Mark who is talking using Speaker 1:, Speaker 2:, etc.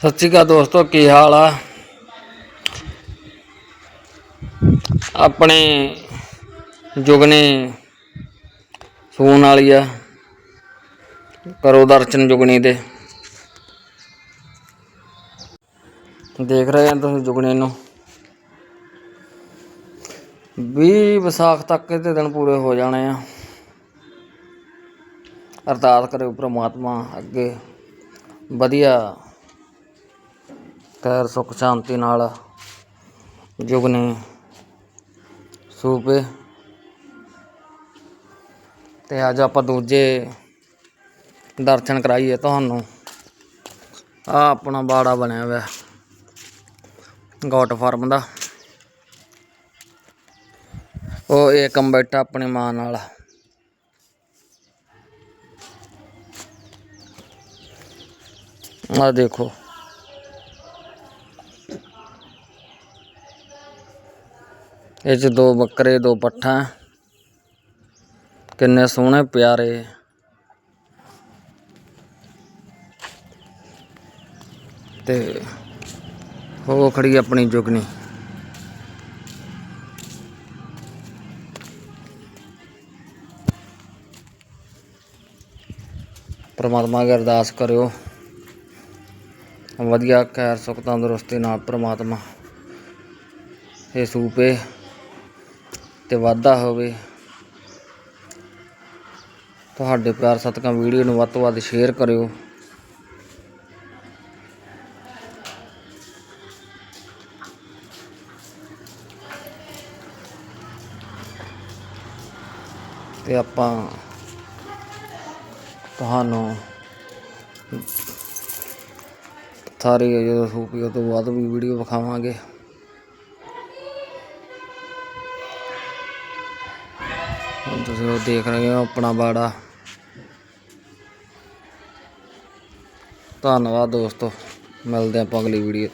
Speaker 1: ਸਤਿ ਸ਼੍ਰੀ ਅਕਾਲ ਦੋਸਤੋ, ਕੀ ਹਾਲ ਆ? ਆਪਣੇ ਜੁਗਨੇ ਸੂਣ ਵਾਲੀ ਆ, ਕਰੋ ਦਰਸ਼ਨ ਜੁਗਨੀ ਦੇ। ਦੇਖ ਰਹੇ ਆ ਤੁਸੀਂ ਜੁਗਨੇ ਨੂੰ। 20 ਵਿਸਾਖ ਤੱਕ ਇਹਦੇ ਦਿਨ ਪੂਰੇ ਹੋ ਜਾਣੇ ਆ। ਅਰਦਾਸ ਕਰਿਓ ਪ੍ਰਮਾਤਮਾ ਅੱਗੇ ਵਧੀਆ ਖੈਰ, ਸੁਖ ਸ਼ਾਂਤੀ ਨਾਲ ਜੁਗਨੇ ਸੂਬੇ ਤੇ ਅੱਜ ਆਪਾਂ ਦੂਜੇ ਦਰਸ਼ਨ ਕਰਾਈਏ ਤੁਹਾਨੂੰ। ਆ ਆਪਣਾ ਬਾੜਾ ਬਣਿਆ ਹੋਇਆ ਗੋਟ ਫਾਰਮ ਦਾ। ਉਹ ਏਕਮ ਬੈਠਾ ਆਪਣੀ ਮਾਂ ਨਾਲ। ਆ ਦੇਖੋ। ਇਹ ਚ ਦੋ ਬੱਕਰੇ, ਦੋ ਪੱਠਾ। ਕਿੰਨੇ ਸੋਹਣੇ ਪਿਆਰੇ। ਤੇ ਉਹ ਖੜੀ ਆਪਣੀ ਜੁਗਨੀ। ਪਰਮਾਤਮਾ ਅਗੇ ਅਰਦਾਸ ਕਰਿਓ। ਵਧੀਆ, ਖੈਰ, ਸੁਖ, ਤੰਦਰੁਸਤੀ ਨਾਲ ਪਰਮਾਤਮਾ। ਇਹ ਸੂਪੇ। ਤੇ ਵਾਧਾ ਹੋਵੇ, ਤੁਹਾਡੇ ਪਿਆਰ ਸਤਿਕਾਰ ਵੀਡੀਓ ਨੂੰ ਵੱਧ ਤੋਂ ਵੱਧ ਸ਼ੇਅਰ ਕਰਿਓ। ਤੇ ਆਪਾਂ ਤੁਹਾਨੂੰ ਸਾਰੇ ਜਦੋਂ ਸੂਪੀ, ਉਹ ਤੋਂ ਬਾਅਦ ਵੀ ਵੀਡੀਓ ਵਿਖਾਵਾਂਗੇ। ਹੁਣ ਤੁਸੀਂ ਉਹ ਦੇਖ ਰਹੇ ਹੋ ਆਪਣਾ ਬਾੜਾ। ਧੰਨਵਾਦ ਦੋਸਤੋ ਮਿਲਦੇ ਆਪਾਂ ਅਗਲੀ ਵੀਡੀਓ